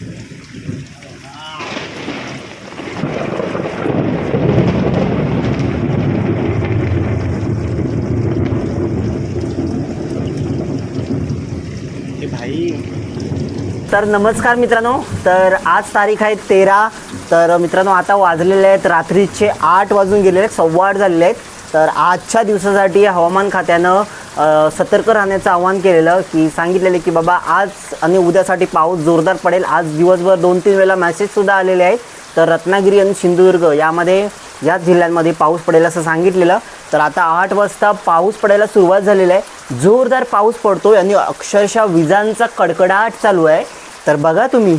तर नमस्कार मित्रांनो तर आज तारीख आहे तेरा. तर मित्रांनो आता वाजलेले आहेत रात्रीचे आठ वाजून गेलेले आहेत सव्वा आठ झालेले आहेत. तर आजच्या दिवसासाठी हवामान खात्यानं सतर्क राहण्याचं आवाहन केलेलं की सांगितलेलं की बाबा आज आणि उद्यासाठी पाऊस जोरदार पडेल. आज दिवसभर दोन तीन वेळा मॅसेजसुद्धा आलेले आहेत. तर रत्नागिरी आणि सिंधुदुर्ग यामध्ये याच जिल्ह्यांमध्ये पाऊस पडेल असं सांगितलेलं तर आता आठ वाजता पाऊस पडायला सुरुवात झालेली आहे. जोरदार पाऊस पडतो आणि अक्षरशः विजांचा कडकडाट चालू आहे. तर बघा तुम्ही.